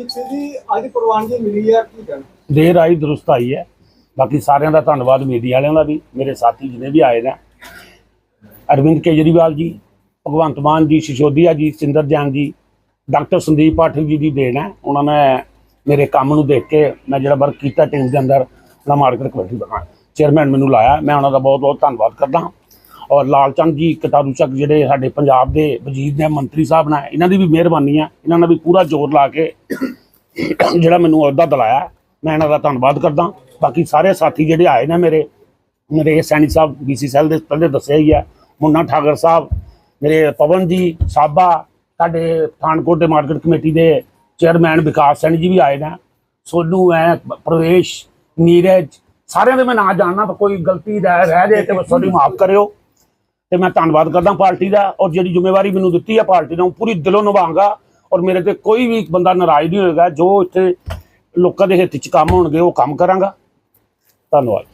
ਜੀ, ਅੱਜ ਪ੍ਰਵਾਨਗੀ ਮਿਲੀ ਹੈ ਕੀ ਕਹਿਣਾ ਦੇਰ ਆਈ, ਦਰੁਸਤ ਆਈ ਹੈ। ਬਾਕੀ ਸਾਰਿਆਂ ਦਾ ਧੰਨਵਾਦ, ਮੀਡੀਆ ਵਾਲਿਆਂ ਦਾ ਵੀ, ਮੇਰੇ ਸਾਥੀ ਜਿਹਨੇ ਵੀ ਆਏ ਨੇ। ਅਰਵਿੰਦ ਕੇਜਰੀਵਾਲ ਜੀ, ਭਗਵੰਤ ਮਾਨ ਜੀ, ਸਿਸੋਦੀਆ ਜੀ, ਸਿੰਦਰ ਜੈਨ ਜੀ, ਡਾਕਟਰ ਸੰਦੀਪ ਪਾਠਕ ਜੀ ਦੀ ਦੇਣ ਹੈ। ਉਹਨਾਂ ਨੇ ਮੇਰੇ ਕੰਮ ਨੂੰ ਦੇਖ ਕੇ ਮੈਂ ਜਿਹੜਾ ਵਰਕ ਕੀਤਾ ਟੀਮ ਦੇ ਅੰਦਰ, ਉਹਨਾਂ ਮਾਰਕੀਟ ਕਮੇਟੀ ਦਾ ਚੇਅਰਮੈਨ ਮੈਨੂੰ ਲਾਇਆ। ਮੈਂ ਉਹਨਾਂ ਦਾ ਬਹੁਤ ਬਹੁਤ ਧੰਨਵਾਦ ਕਰਦਾ ਹਾਂ। ਔਰ ਲਾਲ ਚੰਦ ਜੀ, ਕਟਾਰੂ ਚੱਕ ਜਿਹੜੇ ਸਾਡੇ ਪੰਜਾਬ ਦੇ ਵਜ਼ੀਰ ਨੇ, ਮੰਤਰੀ ਸਾਹਿਬ ਨੇ, ਇਹਨਾਂ ਦੀ ਵੀ ਮਿਹਰਬਾਨੀ ਹੈ ਇਹਨਾਂ ਨੇ ਵੀ ਪੂਰਾ ਜ਼ੋਰ ਲਾ ਕੇ ਜਿਹੜਾ ਮੈਨੂੰ ਅਹੁਦਾ ਦਿਲਾਇਆ, ਮੈਂ ਇਹਨਾਂ ਦਾ ਧੰਨਵਾਦ ਕਰਦਾ। ਬਾਕੀ ਸਾਰੇ ਸਾਥੀ ਜਿਹੜੇ ਆਏ ਨੇ ਮੇਰੇ ਮੇਰੇ ਸੈਣੀ ਸਾਹਿਬ ਬੀਸੀ ਸੈਲ ਦੇ ਪਹਿਲੇ ਦੱਸਿਆ ਹੀ ਹੈ ਮੁੰਨਾ ਠਾਗਰ ਸਾਹਿਬ, ਮੇਰੇ ਪਵਨ ਜੀ, ਸਾਬਾ, ਸਾਡੇ ਪਠਾਨਕੋਟ ਦੇ ਮਾਰਕੀਟ ਕਮੇਟੀ ਦੇ ਚੇਅਰਮੈਨ ਵਿਕਾਸ ਸੈਣੀ ਜੀ ਵੀ ਆਏ ਨੇ। ਸੋਨੂ ਹੈ ਪ੍ਰਵੇਸ਼, ਨੀਰਜ, ਸਾਰਿਆਂ ਦੇ ਮੈਂ ਨਾਂ ਜਾਣਨਾ, ਤਾਂ ਕੋਈ ਗਲਤੀ ਰਹਿ ਰਹਿ ਜੇ ਤੇ ਬਸ ਤੁਹਾਡੀ ਮਾਫ ਕਰਿਓ। ਤੇ ਮੈਂ ਧੰਨਵਾਦ ਕਰਦਾ ਪਾਰਟੀ ਦਾ ਔਰ ਜਿਹੜੀ ਜ਼ਿੰਮੇਵਾਰੀ ਮੈਨੂੰ ਦਿੱਤੀ ਹੈ ਪਾਰਟੀ ਨੇ, ਉਹ ਪੂਰੀ ਦਿਲੋਂ ਨਿਭਾਵਾਂਗਾ ਔਰ ਮੇਰੇ ਤੇ ਕੋਈ ਵੀ ਬੰਦਾ ਨਾਰਾਜ਼ ਨਹੀਂ ਹੋਏਗਾ, ਜੋ ਇੱਥੇ ਲੋਕਾਂ ਦੇ ਹਿੱਤ 'ਚ ਕੰਮ ਹੋਣਗੇ, ਉਹ ਕੰਮ ਕਰਾਂਗਾ। ਧੰਨਵਾਦ।